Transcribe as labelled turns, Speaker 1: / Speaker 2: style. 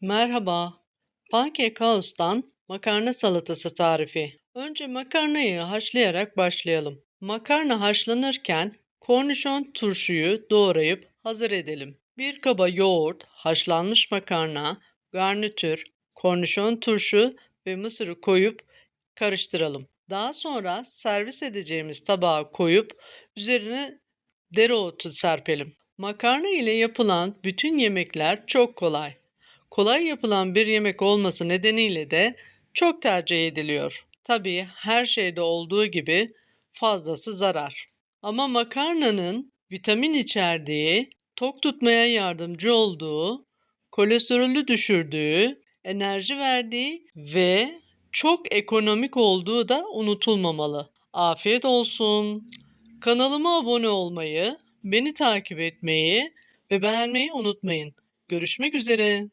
Speaker 1: Merhaba. Pancake House'tan makarna salatası tarifi. Önce makarnayı haşlayarak başlayalım. Makarna haşlanırken kornişon turşuyu doğrayıp hazır edelim. Bir kaba yoğurt, haşlanmış makarna, garnitür, kornişon turşu ve mısırı koyup karıştıralım. Daha sonra servis edeceğimiz tabağa koyup üzerine dereotu serpelim. Makarna ile yapılan bütün yemekler çok kolay. Kolay yapılan bir yemek olması nedeniyle de çok tercih ediliyor. Tabii her şeyde olduğu gibi fazlası zarar. Ama makarnanın vitamin içerdiği, tok tutmaya yardımcı olduğu, kolesterolü düşürdüğü, enerji verdiği ve çok ekonomik olduğu da unutulmamalı. Afiyet olsun. Kanalıma abone olmayı, beni takip etmeyi ve beğenmeyi unutmayın. Görüşmek üzere.